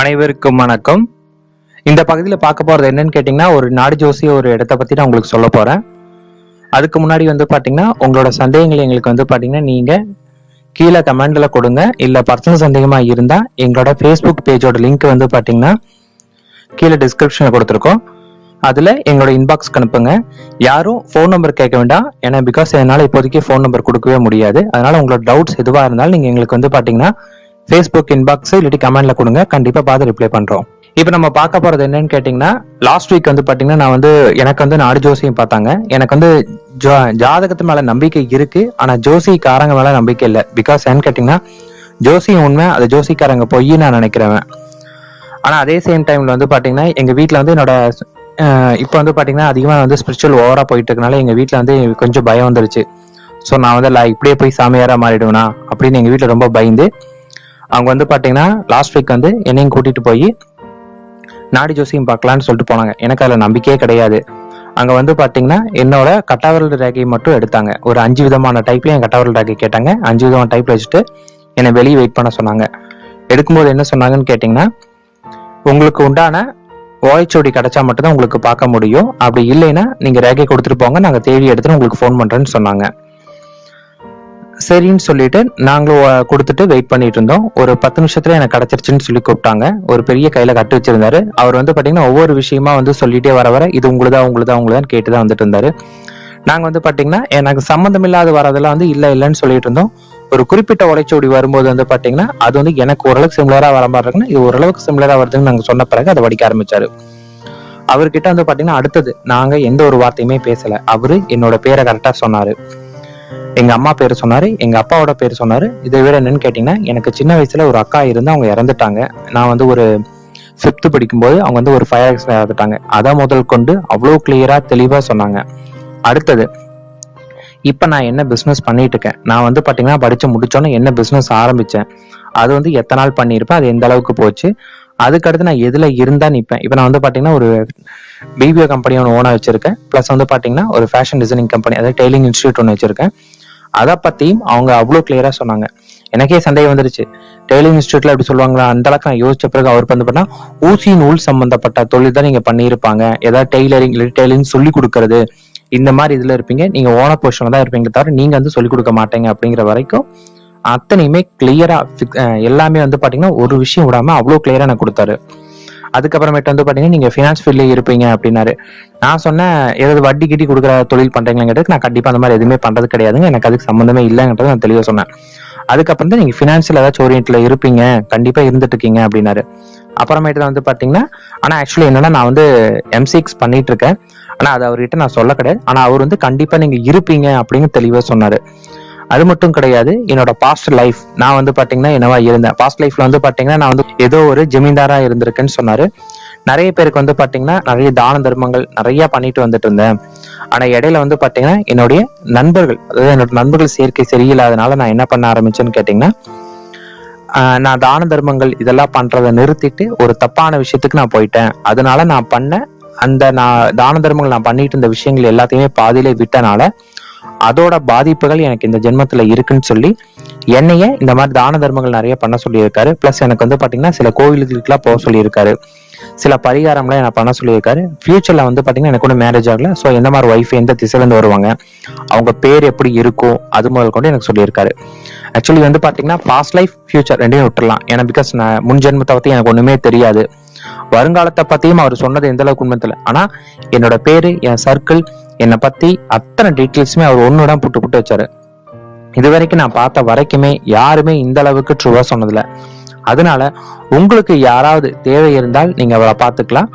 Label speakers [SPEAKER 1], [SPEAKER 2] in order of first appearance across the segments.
[SPEAKER 1] அனைவருக்கும் வணக்கம். இந்த பகுதியில் பார்க்க போறது என்னன்னு கேட்டிங்கன்னா ஒரு நாடு ஜோசிய ஒரு இடத்த பத்தி நான் உங்களுக்கு சொல்ல போறேன். அதுக்கு முன்னாடி வந்து பாத்தீங்கன்னா உங்களோட சந்தேகங்கள் எங்களுக்கு வந்து பாத்தீங்கன்னா நீங்க கீழே கமெண்ட்ல கொடுங்க. இல்ல பர்சனல் சந்தேகமா இருந்தா எங்களோட ஃபேஸ்புக் பேஜோட லிங்க் வந்து பாத்தீங்கன்னா கீழே டிஸ்கிரிப்ஷன்ல கொடுத்துருக்கோம். அதுல எங்களோட இன்பாக்ஸ்க்கு அனுப்புங்க. யாரும் ஃபோன் நம்பர் கேட்க வேண்டாம். ஏன்னா பிகாஸ் என்னால இப்போதைக்கு ஃபோன் நம்பர் கொடுக்கவே முடியாது. அதனால உங்களோட டவுட்ஸ் எதுவா இருந்தாலும் நீங்க எங்களுக்கு வந்து பாத்தீங்கன்னா ஃபேஸ்புக் இன்பாக்ஸ் இல்லாட்டி கமெண்ட்ல கொடுங்க. கண்டிப்பா பார்த்து ரிப்ளை பண்றோம். இப்போ நம்ம பார்க்க போறது என்னன்னு கேட்டீங்கன்னா லாஸ்ட் வீக் வந்து பாத்தீங்கன்னா நான் வந்து எனக்கு வந்து நாடு ஜோசியம் பார்த்தாங்க. எனக்கு வந்து ஜா- ஜாதகத்து மேல நம்பிக்கை இருக்கு. ஆனா ஜோசிக்காரங்க மேல நம்பிக்கை இல்லை. பிகாஸ் ஏன்னு கேட்டிங்கன்னா ஜோசியம் உண்மை அது ஜோசிக்காரங்க பொய் நான் நினைக்கிறவன். ஆனா அதே சேம் டைம்ல வந்து பாத்தீங்கன்னா எங்க வீட்டுல வந்து என்னோட இப்போ வந்து பாத்தீங்கன்னா அதிகமா வந்து ஸ்பிரிச்சுவல் ஓவரா போயிட்டு இருக்கனால எங்க வீட்டுல வந்து கொஞ்சம் பயம் வந்துருச்சு. ஸோ நான் வந்து இப்படியே போய் சாமியாரா மாறிடுவேனா? அப்படின்னு எங்க வீட்டுல ரொம்ப பயந்து அவங்க வந்து பார்த்தீங்கன்னா லாஸ்ட் வீக் வந்து என்னையும் கூட்டிட்டு போய் நாடி ஜோசியம் பார்க்கலான்னு சொல்லிட்டு போனாங்க. எனக்கு அதில் நம்பிக்கையே கிடையாது. அங்கே வந்து பார்த்தீங்கன்னா என்னோட கட்டாவிரல் ரேகையை மட்டும் எடுத்தாங்க. ஒரு அஞ்சு விதமான டைப்ல என் கட்டாவிரல் ரேகை கேட்டாங்க. அஞ்சு விதமான டைப்ல வச்சுட்டு என்னை வெளியே வெயிட் பண்ண சொன்னாங்க. எடுக்கும்போது என்ன சொன்னாங்கன்னு கேட்டிங்கன்னா உங்களுக்கு உண்டான ஓலைச்சுவடி கிடைச்சா மட்டும்தான் உங்களுக்கு பார்க்க முடியும். அப்படி இல்லைன்னா நீங்கள் ரேகை கொடுத்துட்டு போங்க. நாங்கள் தேடி எடுத்துட்டு உங்களுக்கு ஃபோன் பண்ணுறேன்னு சொன்னாங்க. சரின்னு சொல்லிட்டு நாங்களும் கொடுத்துட்டு வெயிட் பண்ணிட்டு இருந்தோம். ஒரு பத்து நிமிஷத்துல எனக்கு கிடைச்சிருச்சுன்னு சொல்லி கூப்பிட்டாங்க. ஒரு பெரிய கையில கட்டு வச்சிருந்தாரு. அவர் வந்து பாத்தீங்கன்னா ஒவ்வொரு விஷயமா வந்து சொல்லிட்டே வர வர இது உங்களுதா உங்களுதா உங்களுதான் கேட்டுதான் வந்துட்டு இருந்தாரு. நாங்க வந்து பாத்தீங்கன்னா எனக்கு சம்மந்தம் இல்லாத வரதெல்லாம் வந்து இல்ல இல்லைன்னு சொல்லிட்டு இருந்தோம். ஒரு குறிப்பிட்ட உழைச்சோடி வரும்போது வந்து பாத்தீங்கன்னா அது வந்து எனக்கு ஓரளவுக்கு சிமிலரா வர மாதிரி இருக்குன்னு இது ஓரளவுக்கு சிமிலரா வருதுன்னு நாங்க சொன்ன பிறகு அதை வடிக்க ஆரம்பிச்சாரு. அவர்கிட்ட வந்து பாத்தீங்கன்னா அடுத்தது நாங்க எந்த ஒரு வார்த்தையுமே பேசல. அவரு என்னோட பேரை கரெக்டா சொன்னாரு. எங்க அம்மா பேர் சொன்னாரு எங்க அப்பாவோட பேர் சொன்னாரு. இதை விட என்னன்னு கேட்டீங்கன்னா எனக்கு சின்ன வயசுல ஒரு அக்கா இருந்து அவங்க இறந்துட்டாங்க. நான் வந்து ஒரு ஃபிஃப்த் படிக்கும்போது அவங்க வந்து ஒரு ஃபயர் ஆக்சிடென்ட் இறந்துட்டாங்க. அதை முதல் கொண்டு அவ்வளோ கிளியரா தெளிவா சொன்னாங்க. அடுத்தது இப்ப நான் என்ன பிசினஸ் பண்ணிட்டு இருக்கேன்? நான் வந்து பாத்தீங்கன்னா படிச்சு முடிச்சோன்னே என்ன பிசினஸ் ஆரம்பிச்சேன்? அது வந்து எத்தனை நாள் பண்ணியிருப்பேன்? அது எந்த அளவுக்கு போச்சு? அதுக்கடுத்து நான் எதுல இருந்தா நிப்பேன்? இப்ப நான் வந்து பாத்தீங்கன்னா ஒரு பிபிஓ கம்பெனி ஒன்று ஓனாக வச்சிருக்கேன். ப்ளஸ் வந்து பார்த்தீங்கன்னா ஒரு ஃபேஷன் டிசைனிங் கம்பெனி அதாவது டெய்லிங் இன்ஸ்டியூட் ஒன்று வச்சிருக்கேன். அதை பத்தியும் அவங்க அவ்வளோ கிளியரா சொன்னாங்க. எனக்கே சந்தேகம் வந்துருச்சு. டெய்லிங் இன்ஸ்டியூட்ல அப்படி சொல்லுவாங்களா? அந்த அளவுக்கு நான் யோசிச்ச பிறகு அவர் வந்து பண்ணா ஊசி நூல் சம்பந்தப்பட்ட தொழில் தான் நீங்க பண்ணியிருப்பாங்க. ஏதாவது டெய்லரிங் இல்லை டெய்லரிங் சொல்லி கொடுக்கறது. இந்த மாதிரி இதுல இருப்பீங்க. நீங்க ஓன பொசிஷன்ல தான் இருப்பீங்க தவிர நீங்க வந்து சொல்லி கொடுக்க மாட்டீங்க அப்படிங்கிற வரைக்கும் அத்தனையுமே கிளியரா எல்லாமே வந்து பாத்தீங்கன்னா ஒரு விஷயம் விடாம அவ்வளோ கிளியரா எனக்கு கொடுத்தாரு. அதுக்கப்புறமேட்டு வந்து பார்த்தீங்கன்னா நீங்கள் ஃபினான்ஸ் ஃபீல்டில் இருப்பீங்க அப்படின்னாரு. நான் சொன்னேன் ஏதாவது வட்டி கிட்டி கொடுக்குற தொழில் பண்றீங்களாங்கிறது நான் கண்டிப்பாக அந்த மாதிரி எதுவுமே பண்ணுறது கிடையாதுங்க. எனக்கு அதுக்கு சம்மந்தமே இல்லைங்கிறத நான் தெளிவாக சொன்னேன். அதுக்கப்புறம் தான் நீங்கள் ஃபினான்ஷியல் ஏதாச்சும் ஓரியன்ட்ல இருப்பீங்க கண்டிப்பாக இருந்துட்டு இருக்கீங்க அப்படின்னாரு. அப்புறமேட்டு தான் வந்து பார்த்தீங்கன்னா ஆனால் ஆக்சுவலி என்னன்னா நான் வந்து எம்சிஎக்ஸ் பண்ணிட்டு இருக்கேன். ஆனால் அது அவர்கிட்ட நான் சொல்ல கிடையாது. ஆனால் அவர் வந்து கண்டிப்பாக நீங்கள் இருப்பீங்க அப்படின்னு தெளிவாக சொன்னார். அது மட்டும் கிடையாது என்னோட பாஸ்ட் லைஃப் நான் வந்து பாத்தீங்கன்னா என்னவா இருந்தேன்? பாஸ்ட் லைஃப்ல வந்து பாத்தீங்கன்னா நான் வந்து ஏதோ ஒரு ஜமீன்தாரா இருந்திருக்கேன்னு சொன்னாரு. நிறைய பேருக்கு வந்து பாத்தீங்கன்னா நிறைய தான தர்மங்கள் நிறைய பண்ணிட்டு வந்துட்டு இருந்தேன். ஆனா இடையில வந்து பாத்தீங்கன்னா என்னுடைய நண்பர்கள் அதாவது என்னோட நண்பர்கள் சேர்க்கை சரியில்லாதனால நான் என்ன பண்ண ஆரம்பிச்சேன்னு கேட்டீங்கன்னா ஆஹ் நான் தான தர்மங்கள் இதெல்லாம் பண்றதை நிறுத்திட்டு ஒரு தப்பான விஷயத்துக்கு நான் போயிட்டேன். அதனால நான் பண்ண அந்த நான் தான தர்மங்கள் நான் பண்ணிட்டு இருந்த விஷயங்கள் எல்லாத்தையுமே பாதியிலே விட்டனால அதோட பாதிப்புகள் எனக்கு இந்த ஜென்மத்துல இருக்குன்னு சொல்லி என்னைய இந்த மாதிரி தான தர்மங்கள் நிறைய பண்ண சொல்லியிருக்காரு. பிளஸ் எனக்கு வந்து பாத்தீங்கன்னா சில கோவிலுகளுக்குலாம் போக சொல்லியிருக்காரு. சில பரிகாரம்லாம் என்ன பண்ண சொல்லியிருக்காரு. ஃபியூச்சர்ல வந்து பாத்தீங்கன்னா எனக்கு ஒன்றும் மேரேஜ் ஆகல. ஸோ எந்த மாதிரி ஒய்ஃப் எந்த திசையில இருந்து வருவாங்க? அவங்க பேர் எப்படி இருக்கும்? அது முதல் கொண்டு எனக்கு சொல்லியிருக்காரு. ஆக்சுவலி வந்து பாத்தீங்கன்னா பாஸ்ட் லைஃப் ஃபியூச்சர் ரெண்டையும் விட்டுறலாம். ஏன்னா பிகாஸ் நான் முன் ஜென்மத்தை பத்தி எனக்கு ஒண்ணுமே தெரியாது. வருங்காலத்தை பத்தியும் அவர் சொன்னது எந்த அளவுக்கு உண்மை தெரியல. ஆனா என்னோட பேரு என் சர்க்கிள் என்னை பத்தி அத்தனை டீட்டெயில்ஸுமே அவர் ஒன்னுடன் புட்டு புட்டு வச்சாரு. இது வரைக்கும் நான் பார்த்த வரைக்குமே யாருமே இந்த அளவுக்கு ட்ரூவா சொன்னதில்ல. அதனால உங்களுக்கு யாராவது தேவை இருந்தால் நீங்க அவரை பார்த்துக்கலாம்.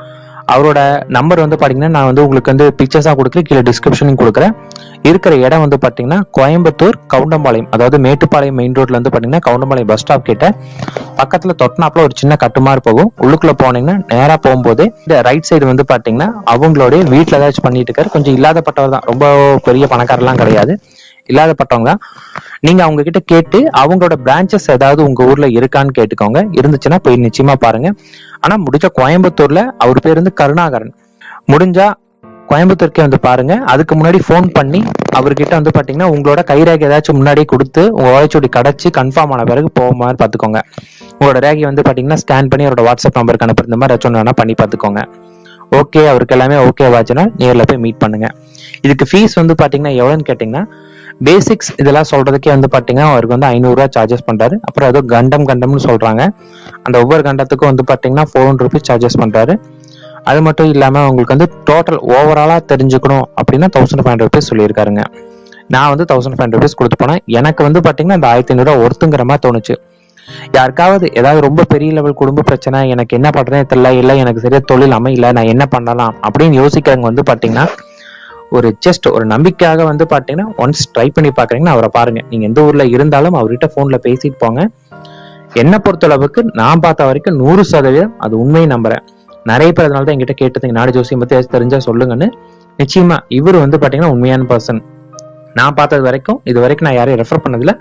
[SPEAKER 1] அவரோட நம்பர் வந்து பாத்தீங்கன்னா நான் வந்து உங்களுக்கு வந்து பிக்சர்ஸா கொடுக்குறேன். கீழே டிஸ்கிரிப்ஷனும் கொடுக்குறேன். இருக்கிற இடம் வந்து பாத்தீங்கன்னா கோயம்புத்தூர் கவுண்டம்பாளையம். அதாவது மேட்டுப்பாளையம் மெயின் ரோட்ல வந்து பாத்தீங்கன்னா கவுண்டம்பாளையம் பஸ் ஸ்டாப் கிட்ட பக்கத்துல தொட்டினாப்புல ஒரு சின்ன கட்டுமாறு போகும். உள்ளுக்குள்ள போனீங்கன்னா நேரா போகும்போது இந்த ரைட் சைடு வந்து பாத்தீங்கன்னா அவங்களுடைய வீட்டுல ஏதாச்சும் பண்ணிட்டு இருக்காரு. கொஞ்சம் இல்லாதப்பட்டவர் தான். ரொம்ப பெரிய பணக்காரர்லாம் கிடையாது. இல்லாதப்பட்டவங்க நீங்க அவங்க கிட்ட கேட்டு அவங்களோட பிரான்ச்சஸ் ஏதாவது உங்க ஊர்ல இருக்கான்னு கேட்டுக்கோங்க. இருந்துச்சுன்னா போய் நிச்சயமா பாருங்க. ஆனா முடிஞ்ச கோயம்புத்தூர்ல அவர் பேர் வந்து கருணாகரன். முடிஞ்சா கோயம்புத்தூருக்கே வந்து பாருங்க. அதுக்கு முன்னாடி ஃபோன் பண்ணி அவர்கிட்ட வந்து பாத்தீங்கன்னா உங்களோட கைரேகை ஏதாச்சும் முன்னாடியே கொடுத்து உங்க ஓலைச்சுவடி கடைச்சி கன்ஃபார்ம் ஆன பிறகு போக மாதிரி பாத்துக்கோங்க. உங்களோட ரேகை வந்து பாத்தீங்கன்னா ஸ்கேன் பண்ணி அவரோட வாட்ஸ்அப் நம்பருக்கு அனுப்புற இந்த மாதிரி ஏதாச்சும் ஒன்று வேணா பண்ணி பாத்துக்கோங்க. ஓகே அவருக்கு எல்லாமே ஓகே ஆச்சுன்னா நேரில் போய் மீட் பண்ணுங்க. இதுக்கு ஃபீஸ் வந்து பாத்தீங்கன்னா எவ்வளோன்னு கேட்டிங்கன்னா பேசிக்ஸ் இதெல்லாம் சொல்றதுக்கே வந்து பாத்தீங்கன்னா அவருக்கு வந்து ஐநூறுரூவா சார்ஜஸ் பண்றாரு. அப்புறம் ஏதோ கண்டம் கண்டம்னு சொல்றாங்க. அந்த ஒவ்வொரு கண்டத்துக்கும் வந்து பாத்தீங்கன்னா ஃபோர் ஹண்ட்ரட் ருபீஸ் சார்ஜஸ் பண்றாரு. அது மட்டும் இல்லாம உங்களுக்கு வந்து டோட்டல் ஓவராலா தெரிஞ்சுக்கணும் அப்படின்னா தௌசண்ட் ஃபைவ் ஹண்ட்ரட் ருபீஸ் சொல்லியிருக்காருங்க. நான் வந்து தௌசண்ட் ஃபைவ் ஹண்ட்ரட் ருபீஸ் கொடுத்து போனேன். எனக்கு வந்து பாத்தீங்கன்னா அந்த ஆயிரத்தி ஐநூறுரூவா ஒருத்துங்கிற மாதிரி தோணுச்சு. யாருக்காவது ஏதாவது ரொம்ப பெரிய லெவல் குடும்ப பிரச்சனை எனக்கு என்ன பண்றேன்னு தெரியல இல்லை எனக்கு சரியா தொழில் அமையல நான் என்ன பண்ணலாம் அப்படின்னு யோசிக்கிறவங்க வந்து பாத்தீங்கன்னா ஒரு ஜஸ்ட் ஒரு நம்பிக்கையாக வந்து பாத்தீங்கன்னா ஒன்ஸ் ட்ரை பண்ணி பார்க்குறீங்கன்னா அவரை பாருங்க. நீங்க எந்த ஊர்ல இருந்தாலும் அவர்கிட்ட ஃபோனில் பேசிட்டு போங்க. என்னை பொறுத்தளவுக்கு நான் பார்த்த வரைக்கும் நூறு சதவீதம் அது உண்மையை நம்புறேன். நிறைய பேர் அதனால தான் என்கிட்ட கேட்டதுங்க நாடு ஜோசியம் பத்தி தெரிஞ்சா சொல்லுங்கன்னு. நிச்சயமா இவர் வந்து பாத்தீங்கன்னா உண்மையான பர்சன் நான் பார்த்தது வரைக்கும் இது வரைக்கும் நான் யாரையும் ரெஃபர் பண்ணதில்ல.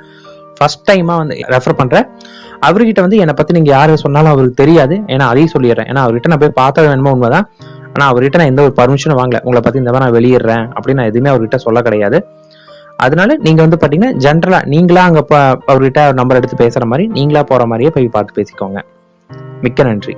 [SPEAKER 1] ஃபர்ஸ்ட் டைமா வந்து ரெஃபர் பண்றேன். அவர்கிட்ட வந்து என்னை பத்தி நீங்க யாரு சொன்னாலும் அவருக்கு தெரியாது. ஏன்னா அதையும் சொல்லிடுறேன். ஏன்னா அவர்கிட்ட நான் போய் பார்த்தது வேணுமோ உண்மைதான். ஆனால் அவர்கிட்ட நான் எந்த ஒரு பர்மிஷனும் வாங்கல. உங்களை பத்தி இந்த மாதிரி நான் வெளியிடுறேன் அப்படின்னு நான் எதுவுமே அவர்கிட்ட சொல்ல கிடையாது. அதனால நீங்க வந்து பாத்தீங்கன்னா ஜென்ரலா நீங்களா அங்க அவர்கிட்ட நம்பர் எடுத்து பேசுற மாதிரி நீங்களா போற மாதிரியே போய் பார்த்து பேசிக்கோங்க. மிக்க நன்றி.